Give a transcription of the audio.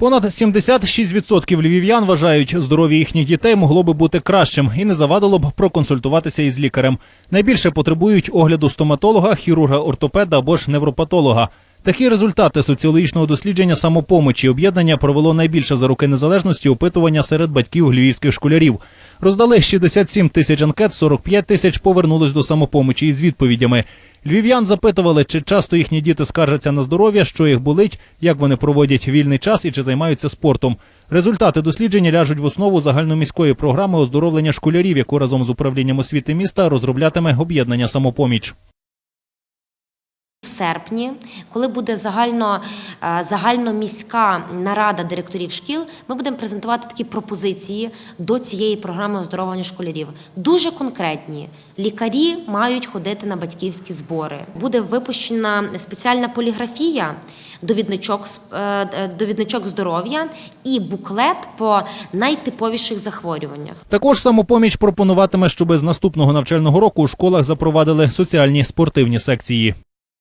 Понад 76% львів'ян вважають, здоров'я їхніх дітей могло би бути кращим і не завадило б проконсультуватися із лікарем. Найбільше потребують огляду стоматолога, хірурга, ортопеда або ж невропатолога. Такі результати соціологічного дослідження самопомочі об'єднання провело найбільше за роки незалежності опитування серед батьків львівських школярів. Роздали 67 тисяч анкет, 45 тисяч повернулись до самопомочі із відповідями. Львів'ян запитували, чи часто їхні діти скаржаться на здоров'я, що їх болить, як вони проводять вільний час і чи займаються спортом. Результати дослідження ляжуть в основу загальноміської програми оздоровлення школярів, яку разом з управлінням освіти міста розроблятиме об'єднання самопоміч. В серпні, коли буде загально, е, загальноміська нарада директорів шкіл, ми будемо презентувати такі пропозиції до цієї програми оздоровлення школярів. Дуже конкретні. Лікарі мають ходити на батьківські збори. Буде випущена спеціальна поліграфія, довідничок, е, е, довідничок здоров'я і буклет по найтиповіших захворюваннях. Також самопоміч пропонуватиме, щоби з наступного навчального року у школах запровадили соціальні спортивні секції.